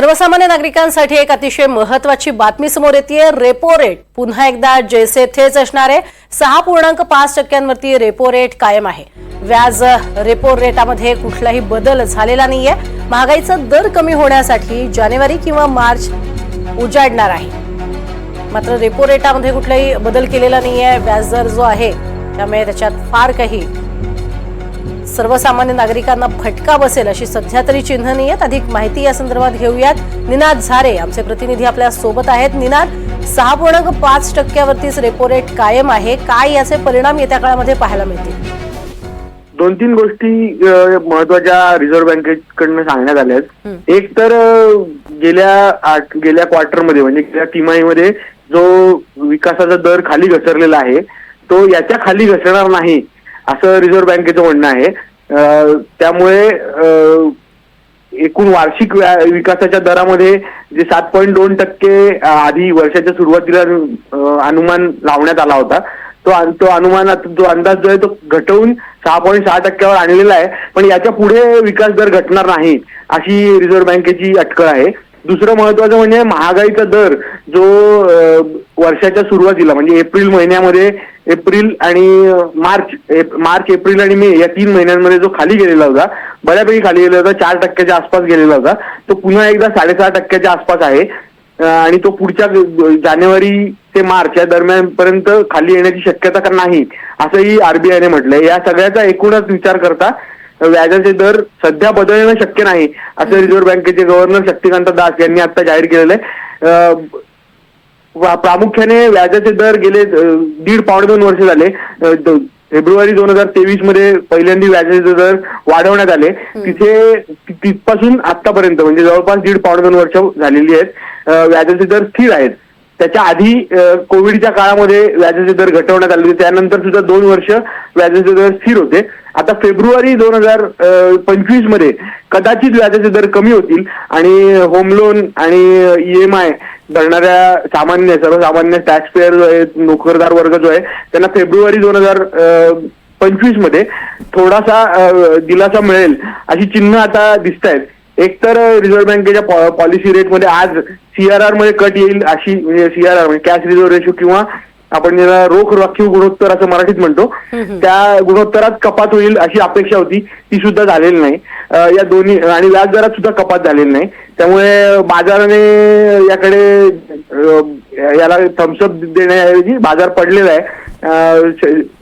सर्वसामान्य नागरिकांसाठी एक अतिशय महत्वाची बातमी समोर येते रेपो रेट. पुन्हा एकदा जैसे थेच असणार आहे सहा पूर्णांक पाच टक्क्यांवरती रेपो रेट कायम आहे. व्याज रेपो रेटामध्ये कुठलाही बदल झालेला नाहीये. महागाईचा दर कमी होण्यासाठी जानेवारी किंवा मार्च उजाडणार आहे. मात्र रेपो रेटामध्ये कुठलाही बदल केलेला नाहीये. व्याजदर जो आहे त्यामुळे त्याच्यात फार काही सर्वसामान्य नागरिकांना फटका बसेल अशी सध्या तरी चिन्ह नाही आहेत. अधिक माहिती या संदर्भात घेऊयात. निनाद झारे आमचे प्रतिनिधी आपल्यासोबत आहेत. निनाद सहा पूर्णांक पाच टक्क्यावरतीच रेपो रेट कायम आहे. काय याचे परिणाम येत्या काळामध्ये पाहायला मिळतील? दोन तीन गोष्टी महत्त्वाच्या रिझर्व्ह बँकेकडनं सांगण्यात आल्या आहेत. एक तर गेल्या आठ गेल्या क्वार्टरमध्ये म्हणजे गेल्या तिमाहीमध्ये जो विकासाचा दर खाली घसरलेला आहे तो याच्या खाली घसरणार नाही. असं रिझर्व्ह बँकेचं म्हणणं आहे. त्यामुळे एकूण वार्षिक विकासाच्या दरामध्ये जे सात पॉईंट दोन टक्के आधी वर्षाच्या सुरुवातीला अनुमान लावण्यात आला होता. तो तो अनुमान जो अंदाज जो आहे तो घटवून सहा पॉईंट सहा टक्क्यावर आणलेला आहे. पण याच्यापुढे विकास दर घटणार नाही अशी रिझर्व्ह बँकेची अटकळ आहे. दुसरं महत्वाचं म्हणजे महागाईचा दर जो वर्षाच्या सुरुवातीला म्हणजे एप्रिल महिन्यामध्ये एप्रिल आणि मार्च एप- मार्च एप्रिल आणि मे या तीन महिन्यांमध्ये जो खाली गेलेला होता बऱ्यापैकी खाली गेलेला होता चार टक्क्याच्या आसपास गेलेला होता. तो पुन्हा एकदा साडेसहा टक्क्याच्या आसपास आहे. आणि तो पुढच्या जानेवारी ते मार्च या दरम्यान पर्यंत खाली येण्याची शक्यता का नाही असंही आरबीआयने म्हटलंय. या सगळ्याचा एकूणच विचार करता व्याजाचे दर सध्या बदलणं शक्य नाही असं रिझर्व्ह बँकेचे गव्हर्नर शक्तिकांत दास यांनी आता जाहीर केलेलं आहे. प्रामुख्याने व्याजाचे दर गेले दीड पावणे दोन वर्ष झाले. फेब्रुवारी दोन हजार तेवीसमध्ये पहिल्यांदा व्याजाचे दर वाढवण्यात आले. तिथे तिथपासून आतापर्यंत म्हणजे जवळपास दीड पावणे दोन वर्ष झालेली आहेत व्याजाचे दर स्थिर आहेत. त्याच्या आधी कोविडच्या काळामध्ये व्याजाचे दर घटवण्यात आले होते. त्यानंतर सुद्धा दोन वर्ष व्याजाचे दर स्थिर होते. आता फेब्रुवारी दोन हजार पंचवीसमध्ये कदाचित व्याजाचे दर कमी होतील आणि होम लोन आणि ई एम आय भरणाऱ्या सामान्य सर्वसामान्य टॅक्स पेअर जो आहे नोकरदार वर्ग जो आहे त्यांना फेब्रुवारी दोन हजार पंचवीसमध्ये थोडासा दिलासा मिळेल अशी चिन्ह आता दिसत आहेत एक तर रिझर्व्ह बँकेच्या पॉलिसी रेटमध्ये आज सीआरआरमध्ये कट येईल अशी म्हणजे सीआरआर म्हणजे कॅश रिझर्व्ह रेशो किंवा आपण ज्याला रोख राखीव गुणोत्तर असं मराठीत म्हणतो त्या गुणोत्तरात कपात होईल अशी अपेक्षा होती. ती सुद्धा झालेली नाही. या दोन्ही आणि व्याजदरात सुद्धा कपात झालेली नाही. त्यामुळे बाजाराने याकडे याला थम्सअप देण्याऐवजी बाजार पडलेला आहे.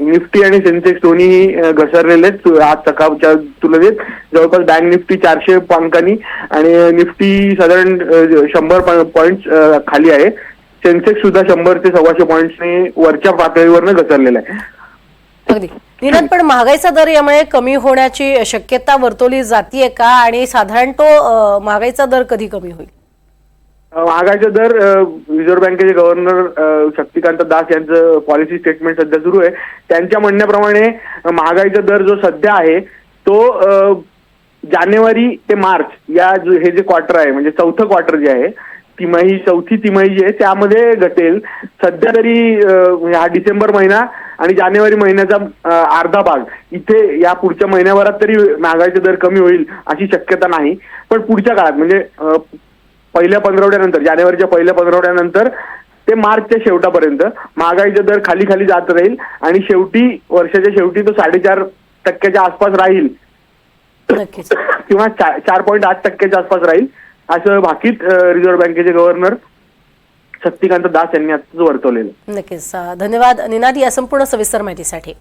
निफ्टी आणि सेन्सेक्स दोन्ही घसरलेले आहेत. आज सकाळच्या तुलनेत जवळपास बँक निफ्टी चारशे अंकांनी आणि निफ्टी साधारण शंभर पॉईंट खाली आहे. सेन्सेक्स सुद्धा शंभर ते सव्वाशे पॉईंट्सने वरच्या पातळीवरनं घसरलेला आहे. अगदी पण महागाईचा दर यामुळे कमी होण्याची शक्यता वर्तवली जाते का? आणि साधारण तो महागाईचा दर कधी कमी होईल? महागाईचा दर रिझर्व्ह बँकेचे गव्हर्नर शक्तिकांत दास यांचं पॉलिसी स्टेटमेंट सध्या सुरू आहे. त्यांच्या म्हणण्याप्रमाणे महागाईचा दर जो सध्या आहे तो जानेवारी ते मार्च या जो- हे जे क्वार्टर आहे म्हणजे चौथं क्वार्टर जे आहे तिमाही चौथी तिमाही जी आहे त्यामध्ये घटेल. सध्या तरी म्हणजे हा डिसेंबर महिना आणि जानेवारी महिन्याचा अर्धा भाग. इथे या पुढच्या महिन्याभरात तरी महागाईचा दर कमी होईल अशी शक्यता नाही. पण पुढच्या काळात म्हणजे पहिल्या पंधरवड्यानंतर जानेवारीच्या पहिल्या पंधरवड्यानंतर ते मार्चच्या शेवटापर्यंत महागाईचा दर खाली खाली जात राहील आणि शेवटी वर्षाच्या शेवटी तो साडेचार टक्क्याच्या आसपास राहील. किंवा चार पॉईंट आठ टक्क्याच्या आसपास राहील. असं भाकीत रिझर्व्ह बँकेचे गव्हर्नर शक्तिकांत दास यांनी आता वर्तवलेलं. नक्कीच. धन्यवाद. निनाद या संपूर्ण सविस्तर माहितीसाठी.